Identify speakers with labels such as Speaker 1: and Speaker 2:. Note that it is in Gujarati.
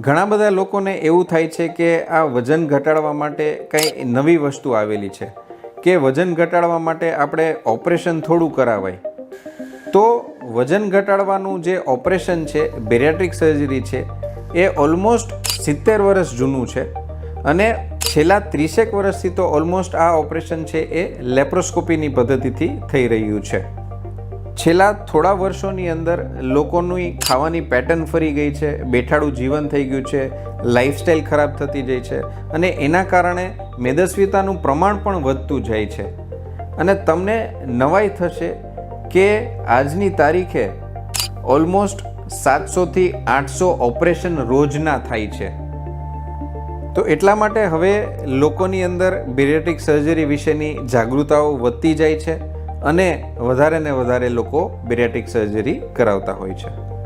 Speaker 1: ઘણા બધા લોકોને એવું થાય છે કે આ વજન ઘટાડવા માટે કંઈ નવી વસ્તુ આવેલી છે, કે વજન ઘટાડવા માટે આપણે ઓપરેશન થોડું કરાવાય. તો વજન ઘટાડવાનું જે ઓપરેશન છે, બેરિયાટ્રિક સર્જરી છે, એ ઓલમોસ્ટ સિત્તેર વર્ષ જૂનું છે અને છેલ્લા ત્રીસેક વર્ષથી તો ઓલમોસ્ટ આ ઓપરેશન છે એ લેપ્રોસ્કોપીની પદ્ધતિથી થઈ રહ્યું છે. છેલ્લા થોડા વર્ષોની અંદર લોકોની ખાવાની પેટર્ન ફરી ગઈ છે, બેઠાડું જીવન થઈ ગયું છે લાઇફસ્ટાઈલ ખરાબ થતી જાય છે અને એના કારણે મેદસ્વીતાનું પ્રમાણ પણ વધતું જાય છે. અને તમને નવાઈ થશે કે આજની તારીખે ઓલમોસ્ટ સાતસોથી આઠસો ઓપરેશન રોજના થાય છે. તો એટલા માટે હવે લોકોની અંદર બેરેટિક સર્જરી વિશેની જાગૃતતાઓ વધતી જાય છે. અને વધારે ને વધારે લોકો બેરિયાટિક સર્જરી કરાવતા હોય છે.